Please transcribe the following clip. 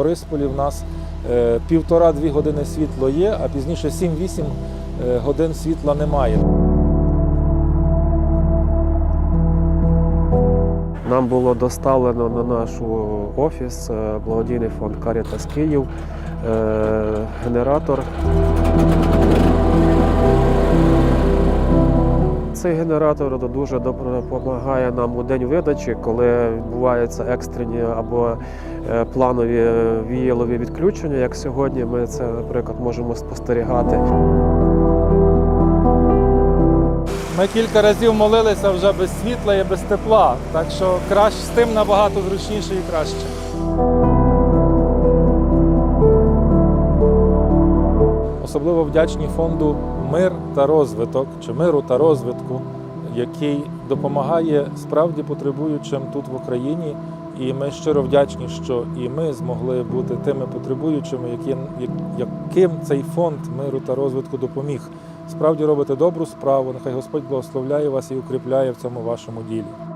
Борисполі в нас е, півтора-дві години світло є, а пізніше 7-8 е, годин світла немає. Нам було доставлено на наш офіс е, благодійний фонд Карітас Київ генератор. Цей генератор дуже допомагає нам у день видачі, коли відбуваються екстрені або е, планові віялові відключення, як сьогодні. Ми це, наприклад, можемо спостерігати. Ми кілька разів молилися вже без світла і без тепла, так що краще з тим набагато зручніше і краще. Особливо вдячні фонду Мир та розвиток чи миру та розвитку, який допомагає справді потребуючим тут в Україні. І ми щиро вдячні, що і ми змогли бути тими потребуючими, які, яким цей фонд миру та розвитку допоміг. Справді робите добру справу. Нехай Господь благословляє вас і укріпляє в цьому вашому ділі.